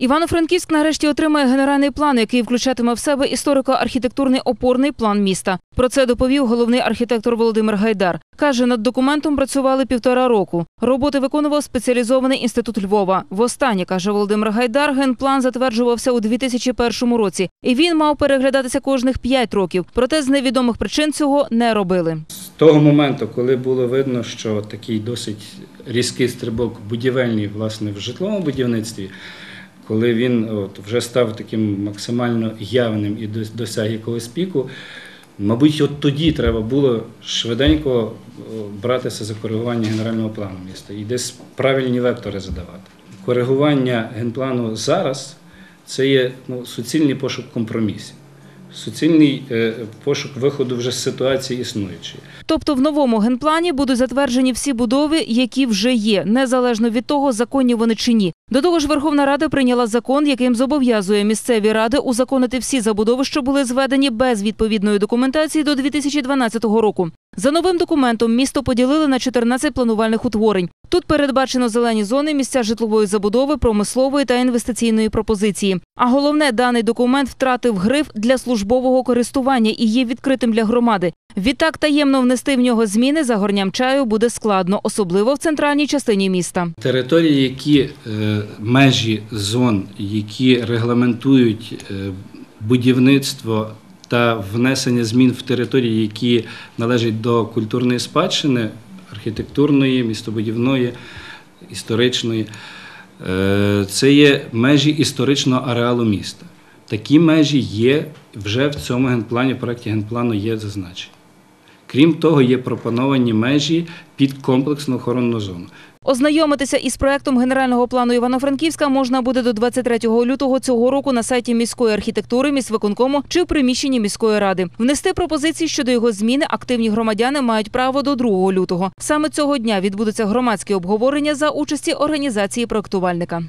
Івано-Франківськ нарешті отримає генеральний план, який включатиме в себе історико-архітектурний опорний план міста. Про це доповів головний архітектор Володимир Гайдар. Каже, над документом працювали півтора року. Роботи виконував спеціалізований інститут Львова. Востаннє, каже Володимир Гайдар, генплан затверджувався у 2001 році, і він мав переглядатися кожних п'ять років. Проте з невідомих причин цього не робили. З того моменту, коли було видно, що такий досить різкий стрибок будівельний, власне, в житловому будівництві, коли він от, вже став таким максимально явним і дос- досяг якогось піку, мабуть, от тоді треба було швиденько братися за коригування генерального плану міста і десь правильні вектори задавати. Коригування генплану зараз це є ну, суцільний пошук компромісів. Суцільний е, пошук виходу вже з ситуації існуючої. Тобто в новому генплані будуть затверджені всі будови, які вже є, незалежно від того, законні вони чи ні. До того ж, Верховна Рада прийняла закон, яким зобов'язує місцеві ради узаконити всі забудови, що були зведені без відповідної документації до 2012 року. За новим документом місто поділили на 14 планувальних утворень. Тут передбачено зелені зони, місця житлової забудови, промислової та інвестиційної пропозиції. А головне, даний документ втратив гриф для службового користування і є відкритим для громади. Відтак таємно внести в нього зміни за горням чаю буде складно, особливо в центральній частині міста. Території, які е, межі зон, які регламентують е, будівництво та внесення змін в території, які належать до культурної спадщини, архітектурної, містобудівної, історичної, е, це є межі історичного ареалу міста. Такі межі є вже в цьому генплані, в проєкті генплану є зазначені. Крім того, є пропоновані межі під комплексну охоронну зону. Ознайомитися із проектом генерального плану Івано-Франківська можна буде до 23 лютого цього року на сайті міської архітектури, міськвиконкому чи в приміщенні міської ради. Внести пропозиції щодо його зміни активні громадяни мають право до 2 лютого. Саме цього дня відбудуться громадські обговорення за участі організації проектувальника.